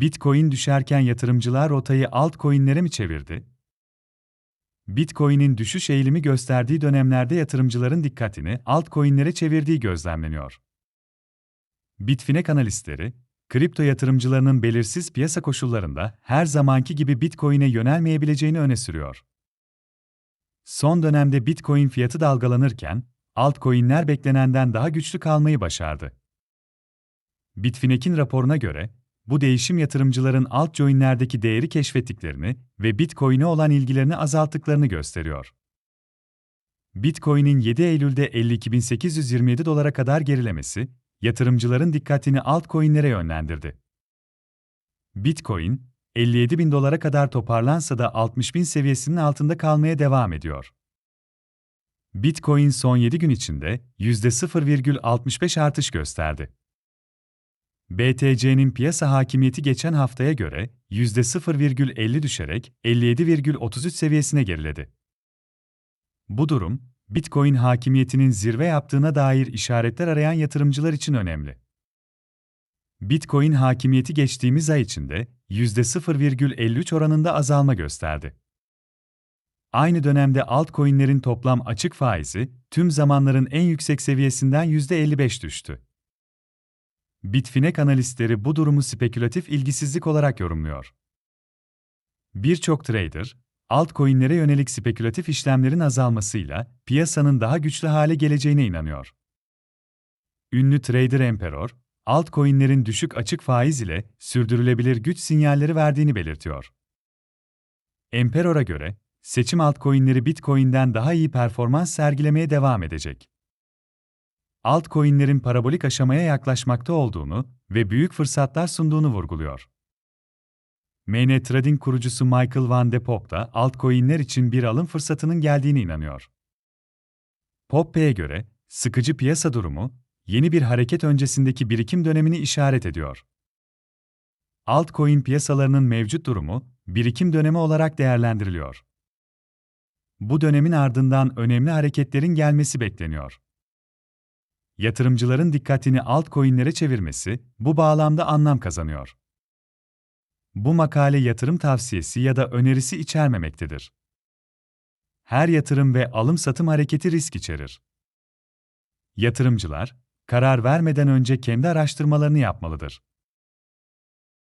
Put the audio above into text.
Bitcoin düşerken yatırımcılar rotayı altcoin'lere mi çevirdi? Bitcoin'in düşüş eğilimi gösterdiği dönemlerde yatırımcıların dikkatini altcoin'lere çevirdiği gözlemleniyor. Bitfinex analistleri, kripto yatırımcılarının belirsiz piyasa koşullarında her zamanki gibi Bitcoin'e yönelmeyebileceğini öne sürüyor. Son dönemde Bitcoin fiyatı dalgalanırken, altcoin'ler beklenenden daha güçlü kalmayı başardı. Bitfinex'in raporuna göre, bu değişim yatırımcıların altcoin'lerdeki değeri keşfettiklerini ve Bitcoin'e olan ilgilerini azalttıklarını gösteriyor. Bitcoin'in 7 Eylül'de 52.827 dolara kadar gerilemesi, yatırımcıların dikkatini altcoin'lere yönlendirdi. Bitcoin, 57 bin dolara kadar toparlansa da 60 bin seviyesinin altında kalmaya devam ediyor. Bitcoin son 7 gün içinde %0,65 artış gösterdi. BTC'nin piyasa hakimiyeti geçen haftaya göre %0,50 düşerek 57,33 seviyesine geriledi. Bu durum, Bitcoin hakimiyetinin zirve yaptığına dair işaretler arayan yatırımcılar için önemli. Bitcoin hakimiyeti geçtiğimiz ay içinde %0,53 oranında azalma gösterdi. Aynı dönemde altcoin'lerin toplam açık faizi tüm zamanların en yüksek seviyesinden %55 düştü. Bitfinex analistleri bu durumu spekülatif ilgisizlik olarak yorumluyor. Birçok trader, altcoin'lere yönelik spekülatif işlemlerin azalmasıyla piyasanın daha güçlü hale geleceğine inanıyor. Ünlü trader Emperor, altcoin'lerin düşük açık faiz ile sürdürülebilir güç sinyalleri verdiğini belirtiyor. Emperor'a göre, seçim altcoin'leri Bitcoin'den daha iyi performans sergilemeye devam edecek. Altcoin'lerin parabolik aşamaya yaklaşmakta olduğunu ve büyük fırsatlar sunduğunu vurguluyor. MN Trading kurucusu Michael Van de Popp da altcoin'ler için bir alım fırsatının geldiğine inanıyor. Poppe'ye göre, sıkıcı piyasa durumu, yeni bir hareket öncesindeki birikim dönemini işaret ediyor. Altcoin piyasalarının mevcut durumu, birikim dönemi olarak değerlendiriliyor. Bu dönemin ardından önemli hareketlerin gelmesi bekleniyor. Yatırımcıların dikkatini altcoin'lere çevirmesi bu bağlamda anlam kazanıyor. Bu makale yatırım tavsiyesi ya da önerisi içermemektedir. Her yatırım ve alım-satım hareketi risk içerir. Yatırımcılar, karar vermeden önce kendi araştırmalarını yapmalıdır.